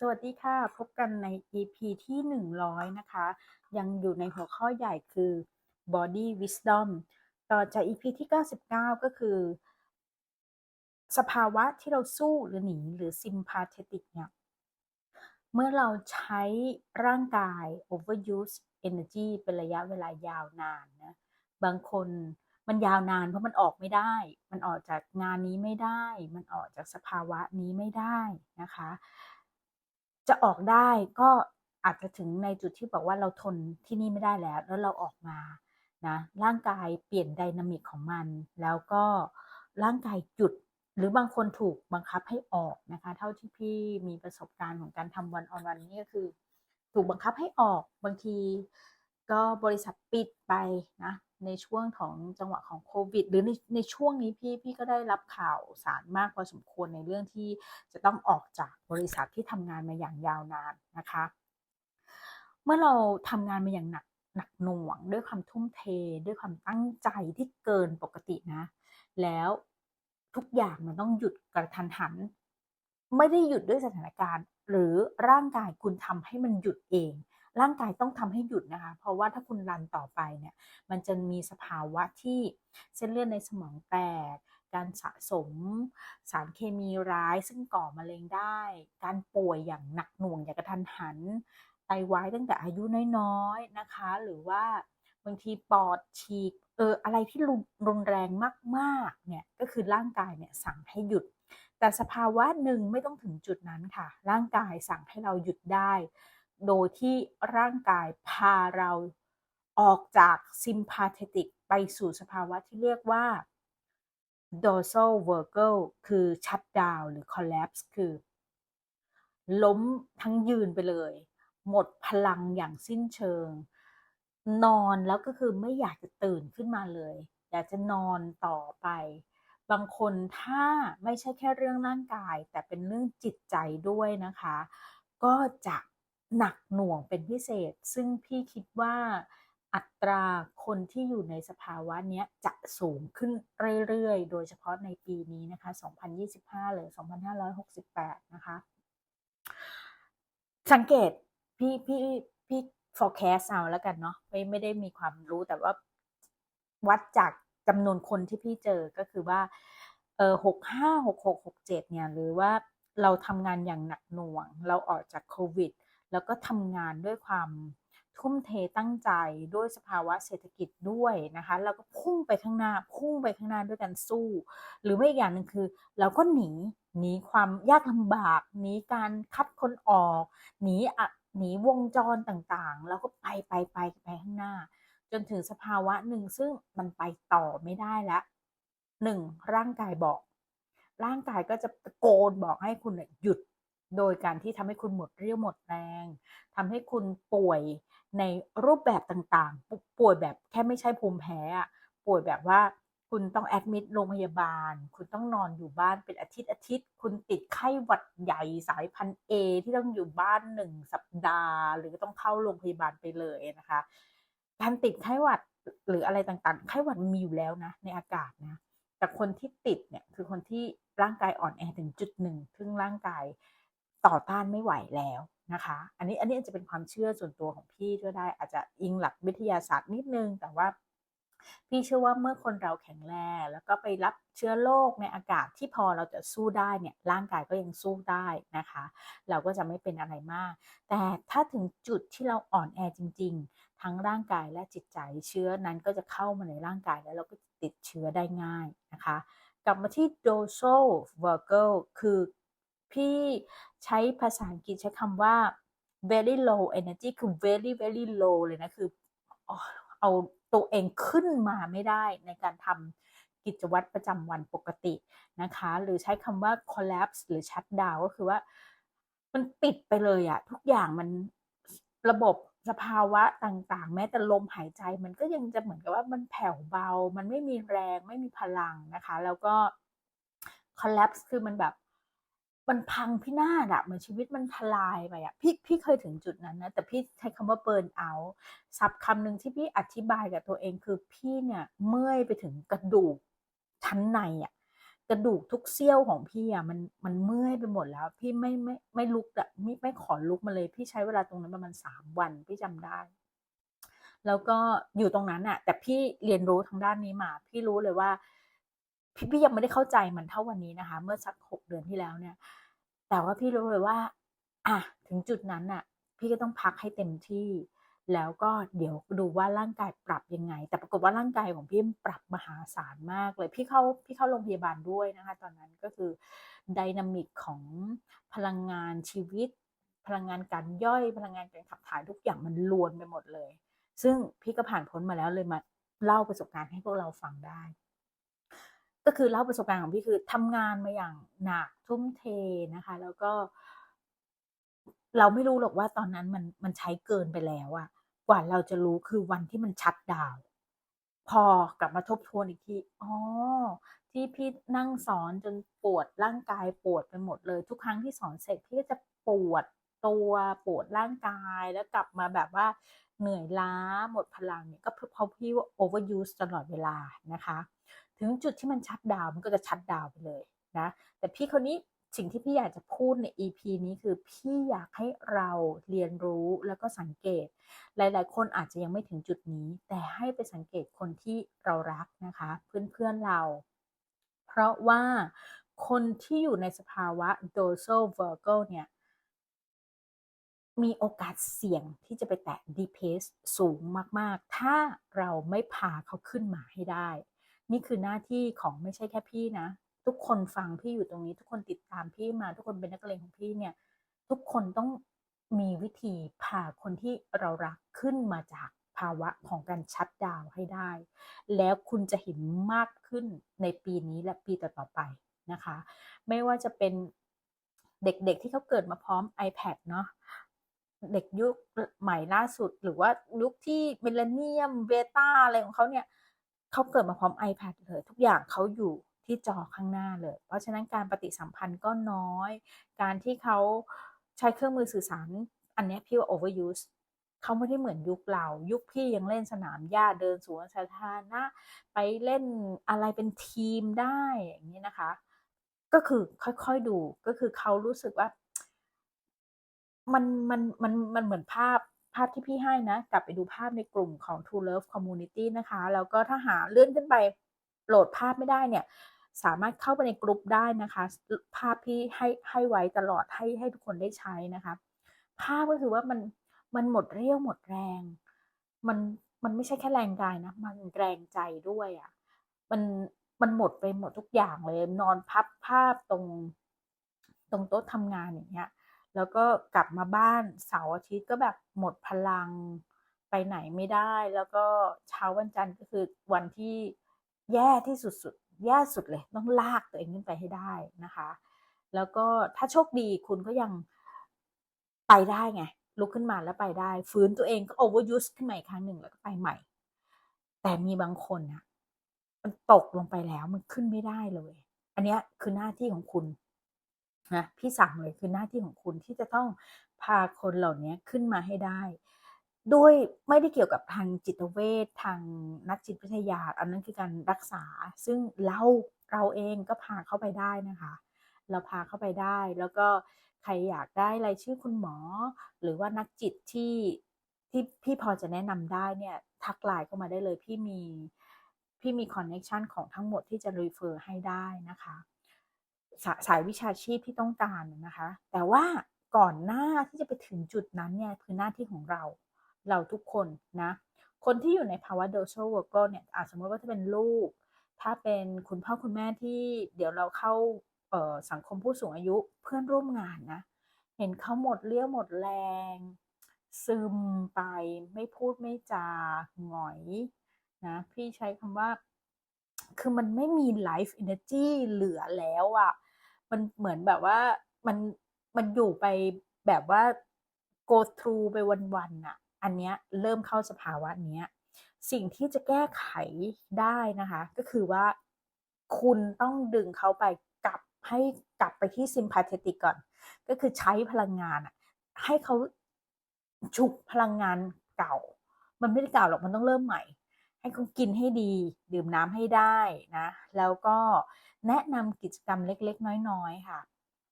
สวัสดีค่ะ พบกันใน EP ที่ 100 นะคะ ยังอยู่ในหัวข้อใหญ่คือ Body Wisdom ต่อจาก EP ที่ 99 ก็คือ สภาวะที่เราสู้หรือหนีหรือ sympathetic เนี่ยเมื่อเราใช้ร่างกาย overuse energy เป็นระยะเวลายาวนานนะ บางคนมันยาวนานเพราะมันออกไม่ได้ มันออกจากงานนี้ไม่ได้ มันออกจากสภาวะนี้ไม่ได้นะคะ จะออกได้ก็อาจจะถึงในจุดที่บอกว่าเราทนที่นี่ไม่ได้แล้ว แล้วเราออกมานะร่างกายเปลี่ยนไดนามิกของมัน แล้วก็ร่างกายหยุดหรือบางคนถูกบังคับให้ออกนะคะ เท่าที่พี่มีประสบการณ์ของการทำวันออนวันนี่ก็คือ ถูกบังคับให้ออกบางทีก็บริษัทปิดไปนะ ในช่วงของจังหวะของโควิด หรือในในช่วงนี้พี่พี่ก็ได้รับข่าวสารมากพอสมควรในเรื่องที่จะต้องออกจากบริษัทที่ทำงานมาอย่างยาวนานนะคะ เมื่อเราทำงานมาอย่างหนักหนักหน่วง ด้วยความทุ่มเท ด้วยความตั้งใจที่เกินปกตินะ แล้วทุกอย่างมันต้องหยุดกระทันหัน ไม่ได้หยุดด้วยสถานการณ์ หรือร่างกายคุณทำให้มันหยุดเอง ร่างกายต้องทำให้หยุดนะคะ เพราะว่าถ้าคุณรันต่อไปเนี่ย มันจะมีสภาวะที่เส้นเลือดในสมองแตก การสะสมสารเคมีร้าย ซึ่งก่อมะเร็งได้ การป่วยอย่างหนักหน่วงอย่างกระทันหัน ไตวายตั้งแต่อายุน้อยๆนะคะ หรือว่าบางทีปอดฉีก เออ อะไรที่รุนรุนแรงมากๆ เนี่ย ก็คือร่างกายเนี่ยสั่งให้หยุด แต่สภาวะหนึ่งไม่ต้องถึงจุดนั้นค่ะ ร่างกายสั่งให้เราหยุดได้ โดยที่ร่างกายพาเราออกจาก sympathetic ไปสู่สภาวะที่เรียกว่า dorsal vagal คือ shut down หรือ collapse คือ ล้มทั้งยืนไปเลย หมดพลังอย่างสิ้นเชิง นอนแล้วก็คือไม่อยากจะตื่นขึ้นมาเลย อยากจะนอนต่อไป บางคนถ้าไม่ใช่แค่เรื่องร่างกาย แต่เป็นเรื่องจิตใจด้วยนะคะ ก็จะ หนักหน่วงเป็นพิเศษ ซึ่งพี่คิดว่าอัตราคนที่อยู่ในสภาวะนี้จะสูงขึ้นเรื่อยๆ โดยเฉพาะในปีนี้นะคะ 2025 หรือ 2568 นะคะ สังเกตพี่พี่พี่ forecast เอาแล้วกันเนาะไม่ไม่ได้มีความรู้แต่ว่าวัดจากจำนวนคนที่พี่เจอก็คือว่าเออหกห้าหกหกหกเจ็ดเนี่ย หรือว่าเราทำงานอย่างหนักหน่วง เราออกจากโควิด แล้วก็ทำงานด้วยความทุ่มเทตั้งใจด้วยสภาวะเศรษฐกิจด้วยนะคะเราก็พุ่งไปข้างหน้า พุ่งไปข้างหน้าด้วยกันสู้ หรือไม่อีกอย่างหนึ่งคือ เราก็หนีหนีความยากลำบากหนีการคัดคนออกหนีอะหนีวงจรต่างๆ แล้วก็ไปไปไปไปข้างหน้า จนถึงสภาวะหนึ่งซึ่งมันไปต่อไม่ได้แล้วหนึ่งร่างกายบอก ร่างกายก็จะตะโกนบอกให้คุณหยุด โดยการที่ทำให้คุณหมดเรี่ยวหมดแรงทำให้คุณป่วยในรูปแบบต่างๆ ป่วยแบบแค่ไม่ใช่ภูมิแพ้อะป่วยแบบว่าคุณต้องแอดมิดโรงพยาบาล คุณต้องนอนอยู่บ้านเป็นอาทิตย์อาทิตย์ คุณติดไข้หวัดใหญ่สายพันธุ์เอที่ต้องอยู่บ้านหนึ่งสัปดาห์ หรือต้องเข้าโรงพยาบาลไปเลยนะคะ การติดไข้หวัดหรืออะไรต่างๆ ไข้หวัดมีอยู่แล้วนะ ในอากาศนะ แต่คนที่ติดเนี่ยคือคนที่ร่างกายอ่อนแอถึงจุดหนึ่งซึ่งร่างกาย ต่อต้านไม่ไหวแล้วนะคะ อันนี้อันนี้อาจจะเป็นความเชื่อส่วนตัวของพี่ก็ได้ อาจจะอิงหลักวิทยาศาสตร์นิดนึง แต่ว่าพี่เชื่อว่าเมื่อคนเราแข็งแรงแล้วก็ไปรับเชื้อโรคในอากาศที่พอเราจะสู้ได้เนี่ยร่างกายก็ยังสู้ได้นะคะ เราก็จะไม่เป็นอะไรมาก แต่ถ้าถึงจุดที่เราอ่อนแอจริง ๆ ทั้งร่างกายและจิตใจเชื้อนั้นก็จะเข้ามาในร่างกายแล้วเราก็ติดเชื้อได้ง่ายนะคะ กลับมาที่ dorsal vagal คือ พี่ใช้ภาษาอังกฤษใช้คำว่า very low energy คือ very very low เลยนะ คือเอาตัวเองขึ้นมาไม่ได้ในการทำกิจวัตรประจำวันปกตินะคะ หรือใช้คำว่า collapse หรือ shut down ก็คือว่า มันปิดไปเลยอะทุกอย่างมันระบบสภาวะต่างๆ แม้แต่ลมหายใจมันก็ยังจะเหมือนกับว่ามันแผ่วเบา มันไม่มีแรงไม่มีพลังนะคะ แล้วก็ collapse คือมันแบบ มันพังพินาศอะเหมือนชีวิตมันทลายไปอะพี่พี่เคยถึงจุดนั้นนะแต่พี่ใช้คำว่าเบิร์นเอาศัพท์คำหนึ่งที่พี่อธิบายกับตัวเองคือพี่เนี่ยเมื่อยไปถึงกระดูกชั้นในอะกระดูกทุกเสี้ยวของพี่อะมันมันเมื่อยไปหมดแล้ว พี่ไม่ไม่ไม่ลุกอะไม่ไม่ขอลุกมาเลย พี่ใช้เวลาตรงนั้นประมาณสามวันพี่จำได้ แล้วก็อยู่ตรงนั้นอะแต่พี่เรียนรู้ทางด้านนี้มา พี่รู้เลยว่า พี่พี่ยังไม่ได้เข้าใจมันเท่าวันนี้นะคะ เมื่อสักหกเดือนที่แล้วเนี่ย แต่ว่าพี่รู้เลยว่า อะถึงจุดนั้นน่ะพี่ก็ต้องพักให้เต็มที่ แล้วก็เดี๋ยวดูว่าร่างกายปรับยังไง แต่ปรากฏว่าร่างกายของพี่มันปรับมหาศาลมากเลยพี่เข้าพี่เข้าโรงพยาบาลด้วยนะคะ ตอนนั้นก็คือไดนามิกของพลังงานชีวิต พลังงานการย่อยพลังงานการขับถ่ายทุกอย่างมันรวนไปหมดเลย ซึ่งพี่ก็ผ่านพ้นมาแล้วเลยมาเล่าประสบการณ์ให้พวกเราฟังได้ ก็คือเล่าประสบการณ์ของพี่คือทำงานมาอย่างหนักทุ่มเทนะคะ แล้วก็ เราไม่รู้หรอกว่าตอนนั้นมันมันใช้เกินไปแล้วอะกว่าเราจะรู้คือวันที่มันชัดดาว พอกลับมาทบทวนอีกทีอ๋อที่พี่นั่งสอนจนปวดร่างกายปวดไปหมดเลย ทุกครั้งที่สอนเสร็จพี่ก็จะปวดตัวปวดร่างกายแล้วกลับมาแบบว่าเหนื่อยล้าหมดพลังเนี่ยก็เพราะพี่ว่า overuse ตลอดเวลานะคะ ถึงจุดที่มันชัดดาวมันก็จะชัดดาวไปเลยนะ แต่พี่คนนี้สิ่งที่พี่อยากจะพูดใน EP นี้คือพี่อยากให้เราเรียนรู้แล้วก็สังเกต หลาย ๆ คนอาจจะยังไม่ถึงจุดนี้ แต่ให้ไปสังเกตคนที่เรารักนะคะ เพื่อน ๆ เรา เพราะว่าคนที่อยู่ในสภาวะ dorsal vagal เนี่ย มีโอกาสเสี่ยงที่จะไปแตะ deep pace สูงมาก ๆ ถ้าเราไม่พาเขาขึ้นมาให้ได้ นี่คือหน้าที่ของไม่ใช่แค่พี่นะ ทุกคนฟังพี่อยู่ตรงนี้ ทุกคนติดตามพี่มา ทุกคนเป็นนักเรียนของพี่เนี่ย ทุกคนต้องมีวิธีพาคนที่เรารักขึ้นมาจากภาวะของการชัดดาวให้ได้ แล้วคุณจะเห็นมากขึ้นในปีนี้และปีต่อๆไปนะคะ ไม่ว่าจะเป็นเด็กๆที่เขาเกิดมาพร้อม iPad เนาะเด็กยุคใหม่ล่าสุด หรือว่ายุคที่เมลเนียมเบต้าอะไรของเขาเนี่ย เขาเกิดมาพร้อม iPad เลยทุกอย่างเขาอยู่ที่จอข้างหน้าเลย เพราะฉะนั้นการปฏิสัมพันธ์ก็น้อย การที่เขาใช้เครื่องมือสื่อสาร อันนี้พี่ว่า overuse เขาไม่ได้เหมือนยุคเรา ยุคพี่ยังเล่นสนามหญ้าเดินสวนสาธารณะไปเล่นอะไรเป็นทีมได้อย่างนี้นะคะ ก็คือค่อยๆดูก็คือเขารู้สึกว่า มันมันมันมันเหมือนภาพ ภาพที่พี่ให้นะ กลับไปดูภาพในกลุ่มของ True Love Community นะคะ แล้วก็ถ้าหาเลื่อนขึ้นไปโหลดภาพไม่ได้เนี่ย สามารถเข้าไปในกลุ่มได้นะคะ ภาพพี่ให้ให้ไว้ตลอดให้ให้ทุกคนได้ใช้นะคะ ภาพก็คือว่ามันมันหมดเรี่ยวหมดแรง มันมันไม่ใช่แค่แรงกายนะ มันแรงใจด้วยอะ่ะ มันมันหมดไปหมดทุกอย่างเลย นอนพับภาพตรง ตรงโต๊ะทำงานอย่างเงี้ย แล้วก็กลับมาบ้านเสาร์อาทิตย์ก็แบบหมดพลังไปไหนไม่ได้ แล้วก็เช้าวันจันทร์ก็คือวันที่แย่ที่สุดๆแย่สุดเลยต้องลากตัวเองขึ้นไปให้ได้นะคะ แล้วก็ถ้าโชคดีคุณก็ยังไปได้ไงลุกขึ้นมาแล้วไปได้ ฟื้นตัวเองก็ overuse ขึ้นมาอีกครั้งหนึ่งแล้วก็ไปใหม่ แต่มีบางคนนะมันตกลงไปแล้วมันขึ้นไม่ได้เลย อันนี้คือหน้าที่ของคุณ นะพี่สั่งเลยคือหน้าที่ของคุณที่จะต้องพาคนเหล่านี้ขึ้นมาให้ได้ ด้วยไม่ได้เกี่ยวกับทางจิตเวชทางนักจิตวิทยา อันนั้นคือการรักษา ซึ่งเราเราเองก็พาเข้าไปได้นะคะ เราพาเข้าไปได้ แล้วก็ใครอยากได้รายชื่อคุณหมอ หรือว่านักจิตที่ที่พี่พอจะแนะนำได้เนี่ยทักไลน์เข้ามาได้เลยพี่มีพี่มีคอนเน็ชันของทั้งหมดที่จะรีเฟอร์ให้ได้นะคะ สสายวิชาชีพที่ต้องการนะคะ แต่ว่าก่อนหน้าที่จะไปถึงจุดนั้นเนี่ยคือหน้าที่ของเราเราทุกคนนะ คนที่อยู่ในภาวะ dorsal vagal เนี่ยอาจสมมติว่าถ้าเป็นลูก ถ้าเป็นคุณพ่อคุณแม่ที่เดี๋ยวเราเข้าสังคมผู้สูงอายุเพื่อนร่วมงานนะ เห็นเขาหมดเลี้ยวหมดแรง ซึมไปไม่พูดไม่จาหงอยนะพี่ใช้คำว่า คือมันไม่มี life energy เหลือแล้วอะ่ะ มันเหมือนแบบว่ามันมันอยู่ไปแบบว่า go through ไปวันๆน่ะ อันเนี้ยเริ่มเข้าสภาวะเนี้ย สิ่งที่จะแก้ไขได้นะคะ ก็คือว่าคุณต้องดึงเขาไปกลับให้กลับไปที่ sympathetic ก่อน ก็คือใช้พลังงานอะให้เขาฉุกพลังงานเก่า มันไม่ได้เก่าหรอกมันต้องเริ่มใหม่ ให้เขากินให้ดี ดื่มน้ำให้ได้นะ แล้วก็ แนะนำกิจกรรมเล็กๆ น้อยๆ ค่ะ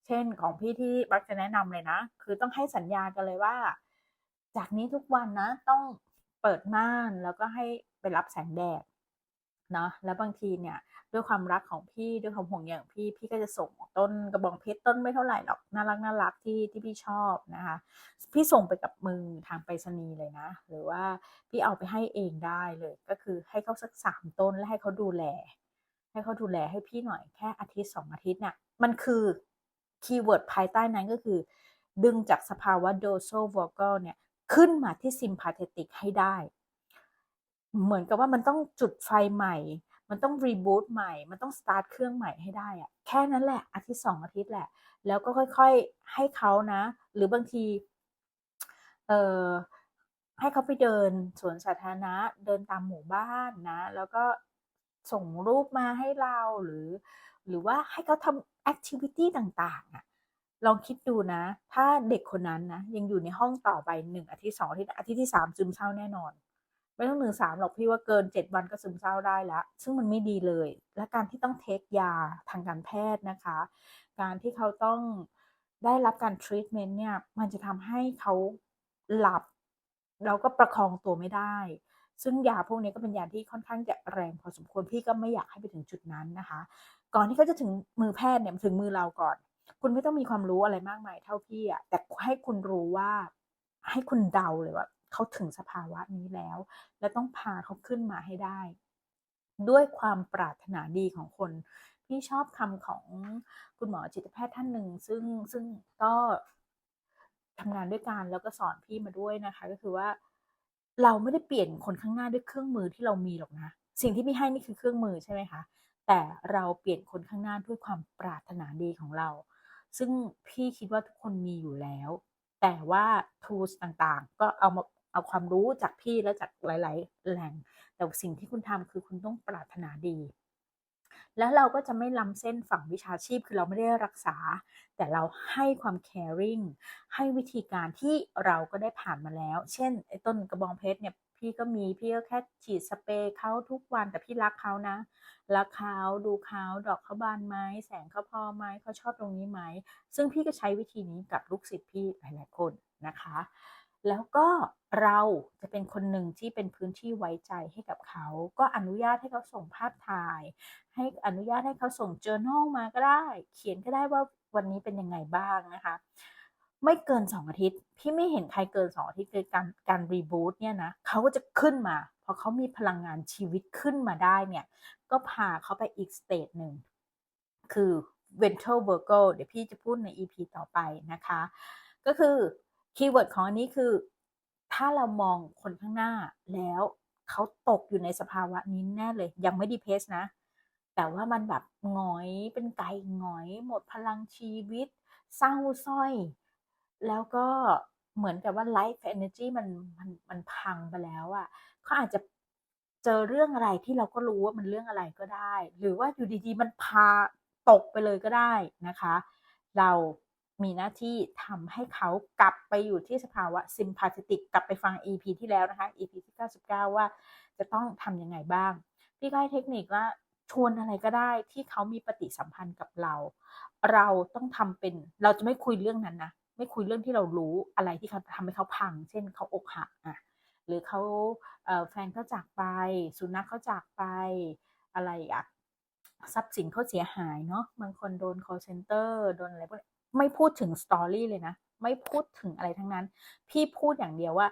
เช่นของพี่ที่บักจะแนะนำเลยนะ คือต้องให้สัญญากันเลยว่า จากนี้ทุกวันนะ ต้องเปิดม่านแล้วก็ให้ไปรับแสงแดดเนาะแล้วบางทีเนี่ย ด้วยความรักของพี่ด้วยความห่วงใยของพี่พี่ก็จะส่งต้นกระบองเพชรต้นไม่เท่าไหร่หรอกน่ารักน่ารักที่ที่พี่ชอบนะคะ พี่ส่งไปกับมือทางไปรษณีย์เลยนะ หรือว่าพี่เอาไปให้เองได้เลย ก็คือให้เขาสักสามต้นแล้วให้เขาดูแล ให้เขาดูแลให้พี่หน่อยแค่อาทิตย์สองอาทิตย์เนี่ยมันคือคีย์เวิร์ดภายใต้นั้นก็คือ ดึงจากสภาวะโดโซวอลกเนี่ยขึ้นมาที่ซิมพาเทติกให้ได้ เหมือนกับว่ามันต้องจุดไฟใหม่ มันต้องรีบูตใหม่ มันต้องสตาร์ทเครื่องใหม่ให้ได้อะแค่นั้นแหละ อาทิตย์สองอาทิตย์แหละ แล้วก็ค่อยๆให้เขานะ หรือบางทีเอ่อให้เขาไปเดินสวนสาธารณะเดินตามหมู่บ้านนะ แล้วก็ ส่งรูปมาให้เราหรือ หรือว่าให้เขาทำแอคทิวิตี้ต่างๆอะลองคิดดูนะ ถ้าเด็กคนนั้นนะยังอยู่ในห้องต่อไปหนึ่งอาทิตย์สองอาทิตย์อาทิตย์ที่สามซึมเศร้าแน่นอน ไม่ต้องหนึ่งสามหรอกพี่ว่าเกินเจ็ดวันก็ซึมเศร้าได้แล้วซึ่งมันไม่ดีเลย และการที่ต้องเทคยาทางการแพทย์นะคะ การที่เขาต้องได้รับการทรีทเมนต์เนี่ย มันจะทำให้เขาหลับ แล้วก็ประคองตัวไม่ได้ ซึ่งยาพวกนี้ก็เป็นยาที่ค่อนข้างจะแรงพอสมควรพี่ก็ไม่อยากให้ไปถึงจุดนั้นนะคะ ก่อนที่เขาจะถึงมือแพทย์เนี่ยถึงมือเราก่อน คุณไม่ต้องมีความรู้อะไรมากมายเท่าพี่อะแต่ให้คุณรู้ว่าให้คุณเดาเลยว่าเขาถึงสภาวะนี้แล้ว และต้องพาเขาขึ้นมาให้ได้ ด้วยความปรารถนาดีของคนพี่ชอบคำของคุณหมอจิตแพทย์ท่านหนึ่ง ซึ่งซึ่งก็ทำงานด้วยกันแล้วก็สอนพี่มาด้วยนะคะ ก็คือว่า เราไม่ได้เปลี่ยนคนข้างหน้าด้วยเครื่องมือที่เรามีหรอกนะ สิ่งที่พี่ให้นี่คือเครื่องมือใช่ไหมคะ แต่เราเปลี่ยนคนข้างหน้าด้วยความปรารถนาดีของเรา ซึ่งพี่คิดว่าทุกคนมีอยู่แล้ว แต่ว่า tools ต่างๆ ก็เอามาเอาความรู้จากพี่และจากหลาย ๆ แหล่ง แต่สิ่งที่คุณทำคือคุณต้องปรารถนาดี แล้วเราก็จะไม่ล้ำเส้นฝั่งวิชาชีพ คือเราไม่ได้รักษา แต่เราให้ความ caring ให้วิธีการที่เราก็ได้ผ่านมาแล้ว เช่นไอ้ต้นกระบองเพชรเนี่ยพี่ก็มีพี่ก็แค่ฉีดสเปรย์เขาทุกวันแต่พี่รักเขานะรักเขาดูเขาดอกเขาบานไหมแสงเขาพอไหมเขาชอบตรงนี้ไหมซึ่งพี่ก็ใช้วิธีนี้กับลูกศิษย์พี่หลายๆคนนะคะ แล้วก็เราจะเป็นคนหนึ่งที่เป็นพื้นที่ไว้ใจให้กับเขา ก็อนุญาตให้เขาส่งภาพถ่าย ให้อนุญาตให้เขาส่ง journal มาก็ได้ เขียนก็ได้ว่าวันนี้เป็นยังไงบ้างนะคะ ไม่เกิน 2 อาทิตย์ พี่ไม่เห็นใครเกิน 2 อาทิตย์คือการการรีบูตเนี่ยนะเขาก็จะขึ้นมาพอเขามีพลังงานชีวิตขึ้นมาได้เนี่ย ก็พาเขาไปอีกสเตจหนึ่งคือ ventral virgo เดี๋ยวพี่จะพูดใน EP ต่อไปนะคะ ก็คือ คีย์เวิร์ดของอันนี้คือ ถ้าเรามองคนข้างหน้าแล้วเขาตกอยู่ในสภาวะนี้แน่เลย ยังไม่ดีเพสนะ แต่ว่ามันแบบหงอยเป็นไก่หงอย หมดพลังชีวิต เศร้าส้อย แล้วก็เหมือนกับว่า life energy มันมันมันพังไปแล้วอะ่ะเขาอาจจะเจอเรื่องอะไรที่เราก็รู้ว่ามันเรื่องอะไรก็ได้ หรือว่าอยู่ดีๆ มันพาตกไปเลยก็ได้นะคะ เรา มีหน้าที่ทำให้เขากลับไปอยู่ที่สภาวะ sympathetic กลับไปฟัง EP ที่แล้วนะคะ EP ที่ 99 ว่าจะต้องทำยังไงบ้าง พี่ก็ให้เทคนิคว่าชวนอะไรก็ได้ที่เขามีปฏิสัมพันธ์กับเรา เราต้องทำเป็นเราจะไม่คุยเรื่องนั้นนะไม่คุยเรื่องที่เรารู้อะไรที่เขาทำให้เขาพัง เช่นเขาอกหักอะหรือเขาแฟนเขาจากไป สุนัขเขาจากไปอะไรอะทรัพย์สินเขาเสียหายเนาะบางคนโดน call center โดนอะไรพวก ไม่พูดถึงสตอรี่เลยนะ ไม่พูดถึงอะไรทั้งนั้น พี่พูดอย่างเดียวว่า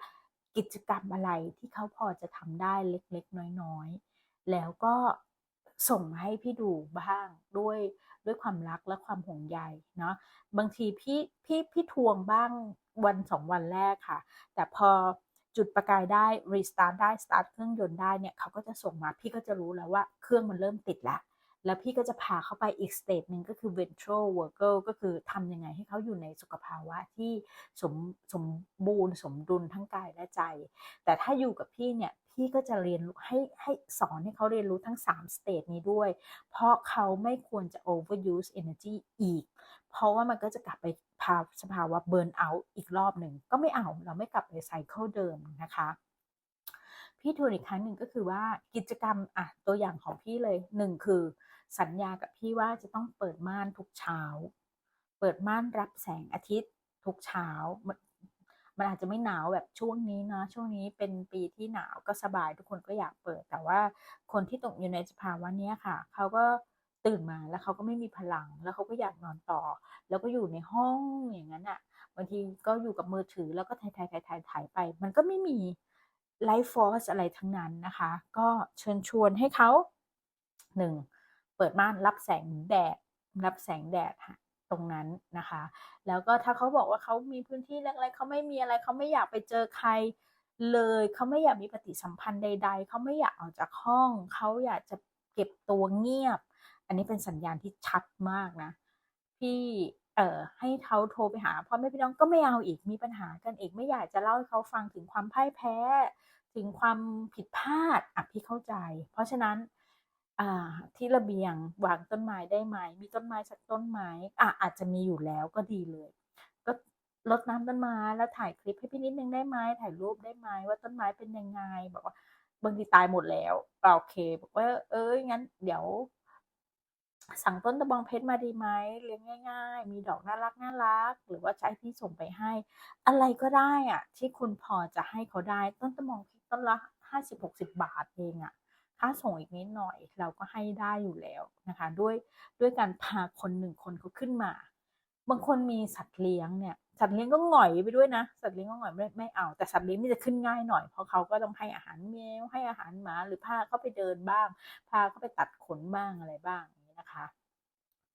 กิจกรรมอะไรที่เขาพอจะทำได้เล็กๆ น้อยๆ แล้วก็ส่งให้พี่ดูบ้างด้วยด้วยความรักและความห่วงใยเนาะบางทีพี่พี่พี่ทวงบ้างวันสองวันแรกค่ะ แต่พอจุดประกายได้รีสตาร์ทได้สตาร์ทเครื่องยนต์ได้เนี่ยเขาก็จะส่งมาพี่ก็จะรู้แล้วว่าเครื่องมันเริ่มติดแล้ว แล้วพี่ก็จะพาเขาไปอีกสเตจหนึ่งก็คือ ventral virgo ก็คือทำยังไงให้เขาอยู่ในสุขภาวะที่สมสมบูรณ์ สมดุลทั้งกายและใจ แต่ถ้าอยู่กับพี่เนี่ย พี่ก็จะเรียนให้ให้สอนให้เขาเรียนรู้ทั้ง3สเตจนี้ด้วย เพราะเขาไม่ควรจะ overuse energy อีก เพราะว่ามันก็จะกลับไปพาสภาวะ burn out อีกรอบหนึ่ง ก็ไม่เอาเราไม่กลับไปไซเคิลเดิมนะคะพี่ทวนอีกครั้งหนึ่งก็คือว่ากิจกรรมอะตัวอย่างของพี่เลยหนึ่งคือ สัญญากับพี่ว่าจะต้องเปิดม่านทุกเช้า เปิดม่านรับแสงอาทิตย์ทุกเช้า มันอาจจะไม่หนาวแบบช่วงนี้นะ ช่วงนี้เป็นปีที่หนาวก็สบายทุกคนก็อยากเปิด แต่ว่าคนที่ตกอยู่ในสภาวะนี้ค่ะ เขาก็ตื่นมาแล้วเขาก็ไม่มีพลัง แล้วเขาก็อยากนอนต่อ แล้วก็อยู่ในห้องอย่างนั้นอะ บางทีก็อยู่กับมือถือแล้วก็ถ่ายถ่ายถ่ายถ่ายถ่ายไป มันก็ไม่มีไลฟ์ฟอร์สอะไรทั้งนั้นนะคะ ก็เชิญชวนให้เขาหนึ่ง ปิดม่านรับแสงแดดรับแสงแดดตรงนั้นนะคะ แล้วก็ถ้าเขาบอกว่าเขามีพื้นที่เล็กๆเขาไม่มีอะไรเขาไม่อยากไปเจอใครเลยเขาไม่อยากมีปฏิสัมพันธ์ใด ๆเขาไม่อยากออกจากห้องเขาอยากจะเก็บตัวเงียบ อันนี้เป็นสัญญาณที่ชัดมากนะพี่เอ่อให้เขาโทรไปหาพ่อแม่พี่น้องก็ไม่เอาอีกมีปัญหากันอีกไม่อยากจะเล่าให้เขาฟังถึงความพ่ายแพ้ ถึงความผิดพลาดอะพี่เข้าใจ เพราะฉะนั้น ที่ระเบียงวางต้นไม้ได้ไหม มีต้นไม้สักต้นไม้อะอาจจะมีอยู่แล้วก็ดีเลย ก็รดน้ำต้นไม้แล้วถ่ายคลิปให้พี่นิดนึงได้ไหมถ่ายรูปได้ไหมว่าต้นไม้เป็นยังไงบอกว่าบางทีตายหมดแล้วโอเค บอกว่า เอ้ยงั้น เดี๋ยว สั่งต้นตะบองเพชรมาดีไหมเลี้ยงง่าย ๆ มีดอกน่ารักน่ารัก หรือว่าให้พี่ส่งไปให้ อะไรก็ได้อะที่คุณพอจะให้เขาได้ต้นตะบองเพชรต้นละห้าสิบหกสิบบาทเองอะ ถ้าส่งอีกนิดหน่อยเราก็ให้ได้อยู่แล้วนะคะ ด้วยด้วยการพาคนหนึ่งคนเขาขึ้นมา บางคนมีสัตว์เลี้ยงเนี่ยสัตว์เลี้ยงก็หงอยไปด้วยนะ สัตว์เลี้ยงก็หงอยไม่ไม่เอา แต่สัตว์เลี้ยงมันจะขึ้นง่ายหน่อย เพราะเขาก็ต้องให้อาหารแมวให้อาหารหมา หรือพาเขาไปเดินบ้าง พาเขาไปตัดขนบ้างอะไรบ้างอย่างนี้นะคะ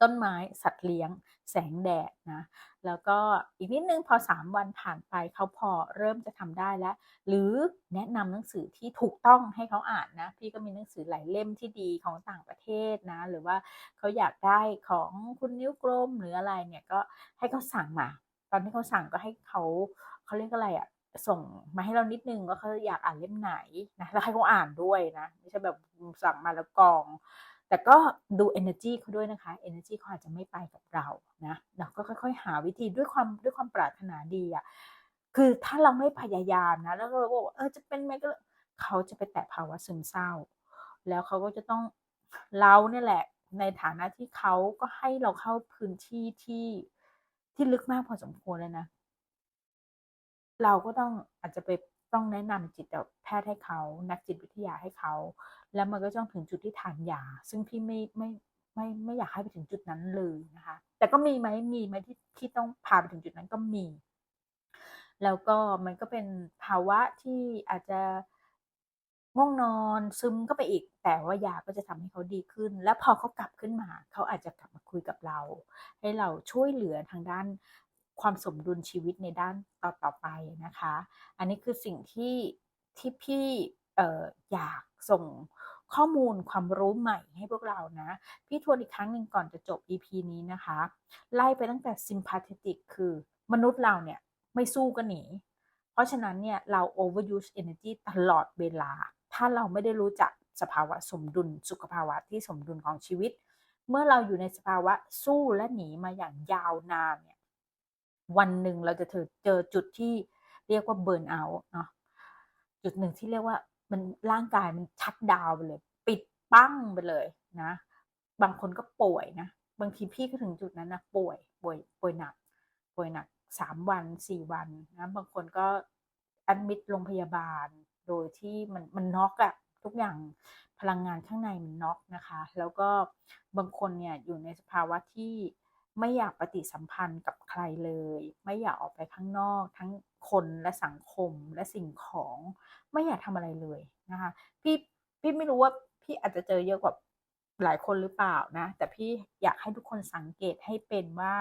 ต้นไม้สัตว์เลี้ยง แสงแดดนะแล้วก็อีกนิดนึงพอ 3 วันผ่านไปเขาพอเริ่มจะทำได้แล้ว หรือแนะนำหนังสือที่ถูกต้องให้เขาอ่านนะพี่ก็มีหนังสือหลายเล่มที่ดีของต่างประเทศนะ หรือว่าเขาอยากได้ของคุณนิ้วกลมหรืออะไรเนี่ยก็ให้เขาสั่งมา ตอนที่เขาสั่งก็ให้เขาเขาเรียกอะไรอะส่งมาให้เรานิดนึงว่าเขาอยากอ่านเล่มไหนนะแล้วให้เขาอ่านด้วยนะไม่ใช่แบบสั่งมาแล้วกอง แต่ก็ดู energy เขาด้วยนะคะ energy เขาอาจจะไม่ไปกับเรานะเราก็ค่อย ๆ หาวิธีด้วยความด้วยความปรารถนาดีอะ่ะคือถ้าเราไม่พยายามนะ แล้วเราบอกว่าเออจะเป็นไหมก็เขาจะไปแตะภาวะซึมเศร้า แล้วเขาก็จะต้องเราเนี่ยแหละ ในฐานะที่เขาก็ให้เราเข้าพื้นที่ที่ที่ลึกมากพอสมควรเลยนะ เราก็ต้องอาจจะไป ต้องแนะนำจิตแพทย์ให้เขา นักจิตวิทยาให้เขา แล้วมันก็ต้องถึงจุดที่ทานยา ซึ่งพี่ไม่ไม่ไม่ไม่อยากให้ไปถึงจุดนั้นเลยนะคะ แต่ก็มีไหมมีไหมที่ที่ต้องพาไปถึงจุดนั้นก็มี แล้วก็มันก็เป็นภาวะที่อาจจะง่วงนอนซึมก็ไปอีก แต่ว่ายาก็จะทำให้เขาดีขึ้น แล้วพอเขากลับขึ้นมา เขาอาจจะกลับมาคุยกับเรา ให้เราช่วยเหลือทางด้าน ความสมดุลชีวิตในด้านต่อต่อไปนะคะ อันนี้คือสิ่งที่ที่พี่เอออยากส่งข้อมูลความรู้ใหม่ให้พวกเรานะ พี่ทวนอีกครั้งหนึ่งก่อนจะจบ EP นี้นะคะ ไล่ไปตั้งแต่ sympathetic คือมนุษย์เราเนี่ยไม่สู้ก็หนี เพราะฉะนั้นเนี่ยเรา overuse energy ตลอดเวลา ถ้าเราไม่ได้รู้จักสภาวะสมดุล สุขภาวะที่สมดุลของชีวิต เมื่อเราอยู่ในสภาวะสู้และหนีมาอย่างยาวนานเนี่ย วันหนึ่งเราจะเจอจุดที่เรียกว่าเบิร์นเอาท์เนาะจุดหนึ่งที่เรียกว่ามันร่างกายมันชัดดาวไปเลย ปิดปั้งไปเลยนะ บางคนก็ป่วยนะ บางทีพี่ก็ถึงจุดนั้นนะป่วย ป่วย ป่วยหนัก ป่วยหนักสามวันสี่วันนะบางคนก็แอดมิดโรงพยาบาล โดยที่มันมันน็อกอะทุกอย่างพลังงานข้างในมันน็อกนะคะ แล้วก็บางคนเนี่ยอยู่ในสภาวะที่ ไม่อยากปฏิสัมพันธ์กับใครเลย ไม่อยากออกไปข้างนอก ทั้งคนและสังคมและสิ่งของ ไม่อยากทำอะไรเลยนะคะพี่พี่ไม่รู้ว่าพี่อาจจะเจอเยอะกว่าหลายคนหรือเปล่านะ แต่พี่อยากให้ทุกคนสังเกตให้เป็นว่า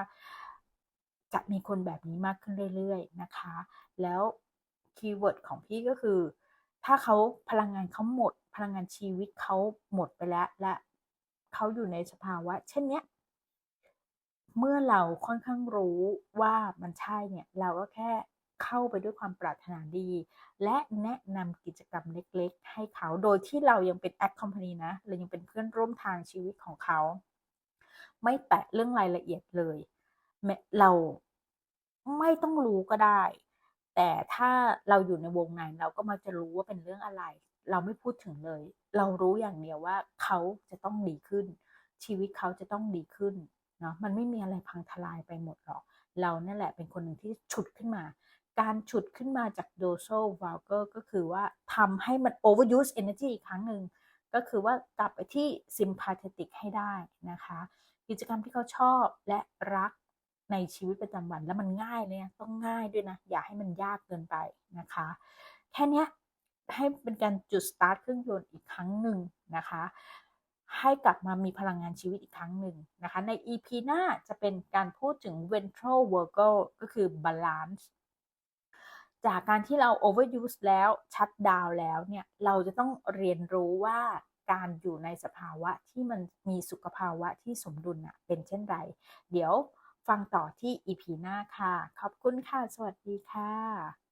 จะมีคนแบบนี้มากขึ้นเรื่อย ๆ นะคะ แล้วคีย์เวิร์ดของพี่ก็คือ ถ้าเขาพลังงานเขาหมด พลังงานชีวิตเขาหมดไปแล้ว และเขาอยู่ในสภาวะ เช่นเนี้ย เมื่อเราค่อนข้างรู้ว่ามันใช่เนี่ยเราก็แค่เข้าไปด้วยความปรารถนาดี และแนะนำกิจกรรมเล็กๆ ให้เขาโดยที่เรายังเป็นแอคคอมพานีนะเรายังเป็นเพื่อนร่วมทางชีวิตของเขา ไม่แตะเรื่องรายละเอียดเลย เราไม่ต้องรู้ก็ได้ แต่ถ้าเราอยู่ในวงในเราก็มาจะรู้ว่าเป็นเรื่องอะไร เราไม่พูดถึงเลย เรารู้อย่างเดียวว่าเขาจะต้องดีขึ้น ชีวิตเขาจะต้องดีขึ้น เนาะมันไม่มีอะไรพังทลายไปหมดหรอก เราเนั่นแหละเป็นคนหนึ่งที่ฉุดขึ้นมา การฉุดขึ้นมาจาก dorsal valgus ก็คือว่าทำให้มัน overuse energy อีกครั้งหนึ่ง ก็คือว่ากลับไปที่ sympathetic ให้ได้นะคะ กิจกรรมที่เขาชอบและรักในชีวิตประจำวันแล้วมันง่ายเลยนะต้องง่ายด้วยนะ อย่าให้มันยากเกินไปนะคะ แค่นี้ให้เป็นการจุดสตาร์ทเครื่องยนต์อีกครั้งหนึ่งนะคะ ให้กลับมามีพลังงานชีวิตอีกครั้งหนึ่งนะคะ ใน EP หน้าจะเป็นการพูดถึง ventral vagal ก็คือ balance จากการที่เรา overuse แล้วชัดดาวแล้วเนี่ย เราจะต้องเรียนรู้ว่าการอยู่ในสภาวะที่มันมีสุขภาวะที่สมดุลน่ะเป็นเช่นไร เดี๋ยวฟังต่อที่ EP หน้าค่ะ ขอบคุณค่ะ สวัสดีค่ะ